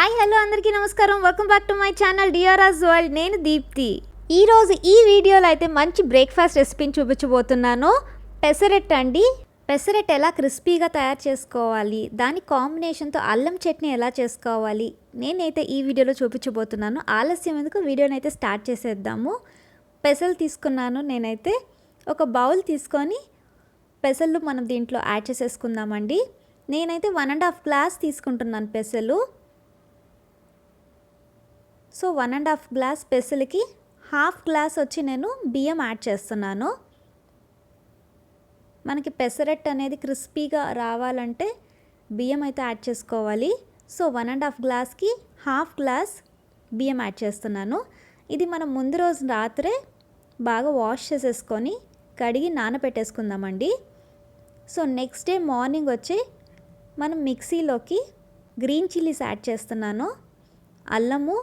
Hi hello అందరికీ నమస్కారం. Welcome back to my channel డిఆర్ఆర్స్ world నేను దీప్తి. ఈరోజు ఈ వీడియోలో అయితే మంచి బ్రేక్ఫాస్ట్ రెసిపీని చూపించబోతున్నాను. పెసరెట్ అండి. పెసరెట్ ఎలా క్రిస్పీగా తయారు చేసుకోవాలి? దాని కాంబినేషన్తో అల్లం చట్నీ ఎలా చేసుకోవాలి? నేనైతే ఈ వీడియోలో చూపించబోతున్నాను. ఆలస్యం ఎందుకు? వీడియోని అయితే స్టార్ట్ చేసేద్దాము. పెసలు తీసుకున్నాను నేనైతే. ఒక బౌల్ తీసుకొని పెసలు మనం దీంట్లో యాడ్ చేసేసుకుందామండి. నేనైతే వన్ అండ్ హాఫ్ గ్లాస్ తీసుకుంటున్నాను పెసలు. So one and half glass పెసలకి half glass వచ్చి నేను బియ్యం యాడ్ చేస్తున్నాను. మనకి పెసరెట్ అనేది క్రిస్పీగా రావాలంటే బియ్యం అయితే యాడ్ చేసుకోవాలి. సో వన్ అండ్ హాఫ్ గ్లాస్కి హాఫ్ గ్లాస్ బియ్యం యాడ్ చేస్తున్నాను. ఇది మనం ముందు రోజు రాత్రే బాగా వాష్ చేసేసుకొని కడిగి నానబెట్టేసుకుందామండి. సో నెక్స్ట్ డే మార్నింగ్ వచ్చి మనం మిక్సీలోకి గ్రీన్ చిల్లీస్ యాడ్ చేస్తున్నాను. అల్లము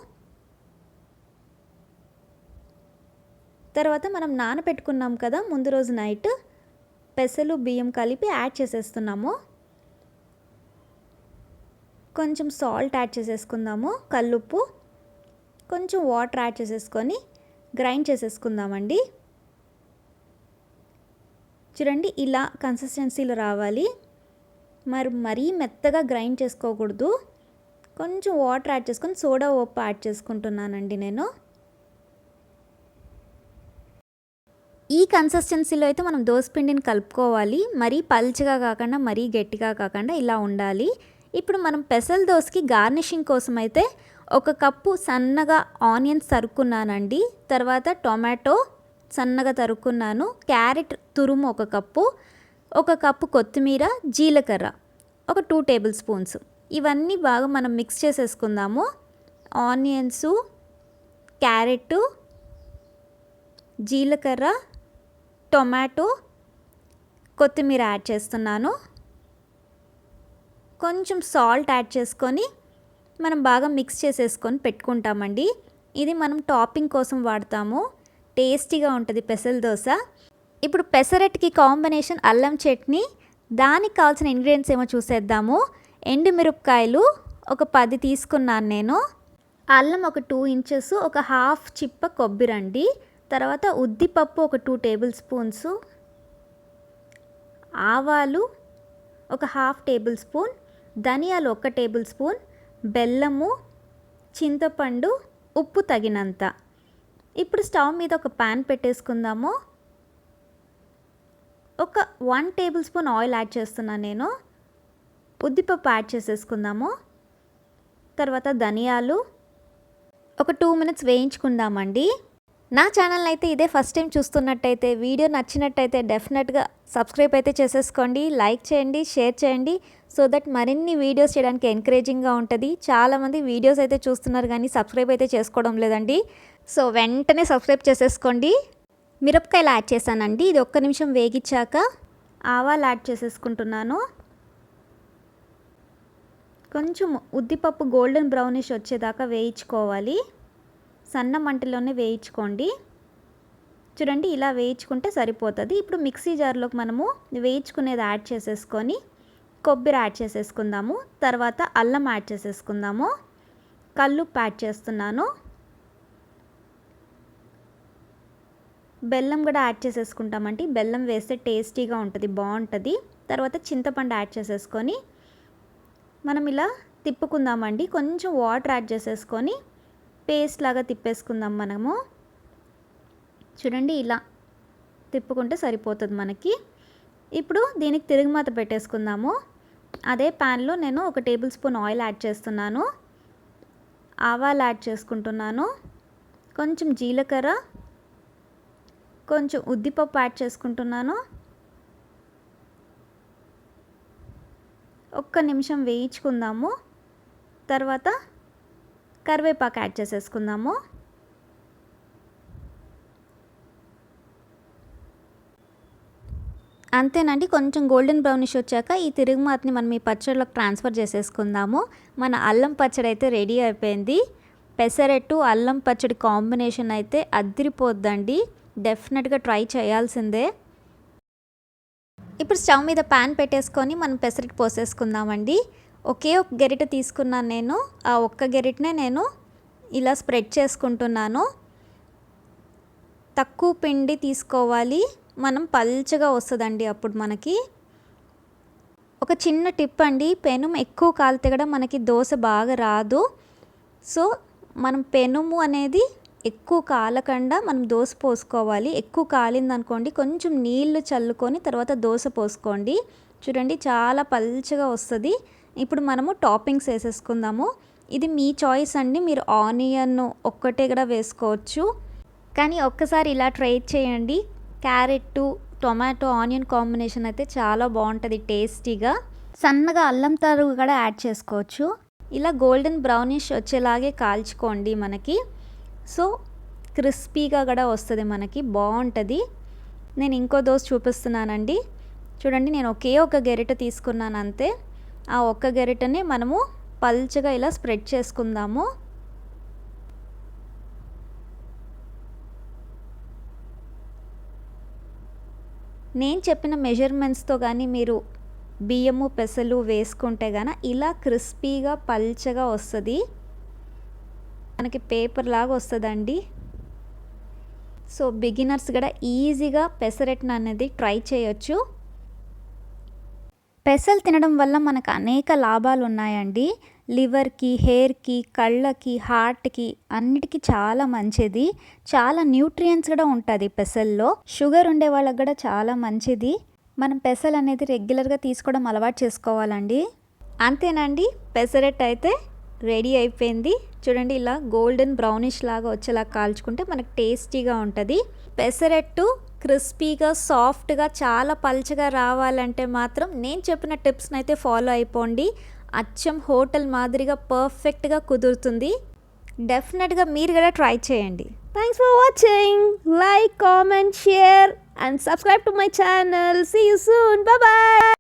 తర్వాత మనం నానబెట్టుకున్నాం కదా ముందు రోజు నైట్ పెసలు బియ్యం కలిపి యాడ్ చేసేస్తున్నాము. కొంచెం సాల్ట్ యాడ్ చేసేసుకుందాము కల్లుప్పు కొంచెం వాటర్ యాడ్ చేసేసుకొని గ్రైండ్ చేసేసుకుందామండి. చూడండి ఇలా కన్సిస్టెన్సీలో రావాలి. మరి మరీ మెత్తగా గ్రైండ్ చేసుకోకూడదు. కొంచెం వాటర్ యాడ్ చేసుకొని సోడా ఉప్పు యాడ్ చేసుకుంటున్నానండి నేను. ఈ కన్సిస్టెన్సీలో అయితే మనం దోసపిండిని కలుపుకోవాలి. మరీ పల్చగా కాకుండా మరీ గట్టిగా కాకుండా ఇలా ఉండాలి. ఇప్పుడు మనం పెసల దోసకి గార్నిషింగ్ కోసం అయితే ఒక కప్పు సన్నగా ఆనియన్స్ తరుక్కున్నానండి. తర్వాత టొమాటో సన్నగా తరుక్కున్నాను. క్యారెట్ తురుము ఒక కప్పు ఒక కప్పు కొత్తిమీర జీలకర్ర ఒక టూ టేబుల్ స్పూన్స్ ఇవన్నీ బాగా మనం మిక్స్ చేసేసుకుందాము. ఆనియన్సు క్యారెట్ జీలకర్ర టొమాటో కొత్తిమీర యాడ్ చేస్తున్నాను. కొంచెం సాల్ట్ యాడ్ చేసుకొని మనం బాగా మిక్స్ చేసేసుకొని పెట్టుకుంటామండి. ఇది మనం టాపింగ్ కోసం వాడతాము. టేస్టీగా ఉంటుంది పెసల దోశ. ఇప్పుడు పెసరట్కి కాంబినేషన్ అల్లం చట్నీ దానికి కావాల్సిన ఇంగ్రీడియంట్స్ ఏమో చూసేద్దాము. ఎండుమిరపకాయలు ఒక పది తీసుకున్నాను నేను. అల్లం ఒక టూ ఇంచెస్ ఒక హాఫ్ చిప్ప కొబ్బరి అండి. తర్వాత ఉద్దిపప్పు ఒక టూ టేబుల్ స్పూన్స్ ఆవాలు ఒక హాఫ్ టేబుల్ స్పూన్ ధనియాలు ఒక టేబుల్ స్పూన్ బెల్లము చింతపండు ఉప్పు తగినంత. ఇప్పుడు స్టవ్ మీద ఒక ప్యాన్ పెట్టేసుకుందాము. ఒక one table spoon oil add చేస్తున్నాను నేను. ఉద్దిపప్పు యాడ్ చేసేసుకుందాము. తర్వాత ధనియాలు. ఒక టూ మినిట్స్ వేయించుకుందామండి. నా ఛానల్ అయితే ఇదే ఫస్ట్ టైం చూస్తున్నట్టయితే వీడియో నచ్చినట్టయితే డెఫినెట్గా సబ్స్క్రైబ్ అయితే చేసేసుకోండి లైక్ చేయండి షేర్ చేయండి సో దట్ మరిన్ని వీడియోస్ చేయడానికి ఎంకరేజింగ్గా ఉంటుంది. చాలామంది వీడియోస్ అయితే చూస్తున్నారు కానీ సబ్స్క్రైబ్ అయితే చేసుకోవడం లేదండి. సో వెంటనే సబ్స్క్రైబ్ చేసేసుకోండి. మిరపకాయలు యాడ్ చేశానండి ఇది ఒక్క నిమిషం వేగించాక ఆవాలు యాడ్ చేసేసుకుంటున్నాను. కొంచెం ఉద్దిపప్పు గోల్డెన్ బ్రౌనిష్ వచ్చేదాకా వేయించుకోవాలి. సన్న మంటలోనే వేయించుకోండి. చూడండి ఇలా వేయించుకుంటే సరిపోతుంది. ఇప్పుడు మిక్సీ జార్లోకి మనము వేయించుకునేది యాడ్ చేసేసుకొని కొబ్బరి యాడ్ చేసేసుకుందాము. తర్వాత అల్లం యాడ్ చేసేసుకుందాము. కల్లుప్పు యాడ్ చేస్తున్నాను. బెల్లం కూడా యాడ్ చేసేసుకుంటామంటే బెల్లం వేస్తే టేస్టీగా ఉంటుంది బాగుంటుంది. తర్వాత చింతపండు యాడ్ చేసేసుకొని మనం ఇలా తిప్పుకుందామండి. కొంచెం వాటర్ యాడ్ చేసేసుకొని పేస్ట్ లాగా తిప్పేసుకుందాం మనము. చూడండి ఇలా తిప్పుకుంటే సరిపోతుంది మనకి. ఇప్పుడు దీనికి తిరుగుమాత పెట్టేసుకుందాము. అదే ప్యాన్లో నేను ఒక టేబుల్ స్పూన్ ఆయిల్ యాడ్ చేస్తున్నాను. ఆవాలు యాడ్ చేసుకుంటున్నాను. కొంచెం జీలకర్ర కొంచెం ఉద్దిపప్పు యాడ్ చేసుకుంటున్నాను. ఒక్క నిమిషం వేయించుకుందాము. తర్వాత కరివేపాకు యాడ్ చేసేసుకుందాము. అంతేనండి కొంచెం గోల్డెన్ బ్రౌనిష్ వచ్చాక ఈ తిరుగుమాతని మనం ఈ పచ్చడిలోకి ట్రాన్స్ఫర్ చేసేసుకుందాము. మన అల్లం పచ్చడి అయితే రెడీ అయిపోయింది. పెసరెట్టు అల్లం పచ్చడి కాంబినేషన్ అయితే అద్దరిపోద్దండి డెఫినెట్గా ట్రై చేయాల్సిందే. ఇప్పుడు స్టవ్ మీద ప్యాన్ పెట్టేసుకొని మనం పెసరెట్టు పోసేసుకుందామండి. ఒకే ఒక గెరిట తీసుకున్నాను నేను. ఆ ఒక్క గెరిటనే నేను ఇలా స్ప్రెడ్ చేసుకుంటున్నాను. తక్కువ పిండి తీసుకోవాలి. మనం పల్చగా వస్తుందండి అప్పుడు మనకి. ఒక చిన్న టిప్ అండి పెనుము ఎక్కువ కాలితే కూడా మనకి దోశ బాగా రాదు. సో మనం పెనుము అనేది ఎక్కువ కాలకుండా మనం దోశ పోసుకోవాలి. ఎక్కువ కాలిందనుకోండి కొంచెం నీళ్ళు చల్లుకొని తర్వాత దోశ పోసుకోండి. చూడండి చాలా పల్చగా వస్తుంది. ఇప్పుడు మనము టాపింగ్స్ వేసేసుకుందాము. ఇది మీ చాయిస్ అండి. మీరు ఆనియన్ ఒక్కటే కూడా వేసుకోవచ్చు. కానీ ఒక్కసారి ఇలా ట్రై చేయండి. క్యారెట్ టొమాటో ఆనియన్ కాంబినేషన్ అయితే చాలా బాగుంటుంది టేస్టీగా. సన్నగా అల్లం తరుగు కూడా యాడ్ చేసుకోవచ్చు. ఇలా గోల్డెన్ బ్రౌనిష్ వచ్చేలాగే కాల్చుకోండి మనకి. సో క్రిస్పీగా కూడా వస్తుంది మనకి. బాగుంటుంది. నేను ఇంకో దోశ చూపిస్తున్నానండి. చూడండి నేను ఒకే ఒక గెరిట తీసుకున్నాను అంతే. ఆ ఒక్క గరిటని మనము పల్చగా ఇలా స్ప్రెడ్ చేసుకుందాము. నేను చెప్పిన మెజర్మెంట్స్తో కానీ మీరు బియ్యము పెసలు వేసుకుంటే గాన ఇలా క్రిస్పీగా పల్చగా వస్తుంది. మనకి పేపర్ లాగా వస్తుందండి. సో బిగినర్స్ కూడా ఈజీగా పెసరెట్న అనేది ట్రై చేయొచ్చు. పెసలు తినడం వల్ల మనకు అనేక లాభాలు ఉన్నాయండి. లివర్కి హెయిర్కి కళ్ళకి హార్ట్కి అన్నిటికీ చాలా మంచిది. చాలా న్యూట్రియంట్స్ కూడా ఉంటుంది పెసల్లో. షుగర్ ఉండే వాళ్ళకి కూడా చాలా మంచిది. మనం పెసలు అనేది రెగ్యులర్గా తీసుకోవడం అలవాటు చేసుకోవాలండి. అంతేనండి పెసరెట్ అయితే రెడీ అయిపోయింది. చూడండి ఇలా గోల్డెన్ బ్రౌనిష్ లాగా వచ్చేలా కాల్చుకుంటే మనకు టేస్టీగా ఉంటుంది. పెసరెట్టు క్రిస్పీగా సాఫ్ట్గా చాలా పల్చగా రావాలంటే మాత్రం నేను చెప్పిన టిప్స్ని అయితే ఫాలో అయిపోండి. అచ్చం హోటల్ మాదిరిగా పర్ఫెక్ట్గా కుదురుతుంది. డెఫినెట్గా మీరు కూడా ట్రై చేయండి. Thanks for watching. Like comment share and subscribe to my channel. See you soon bye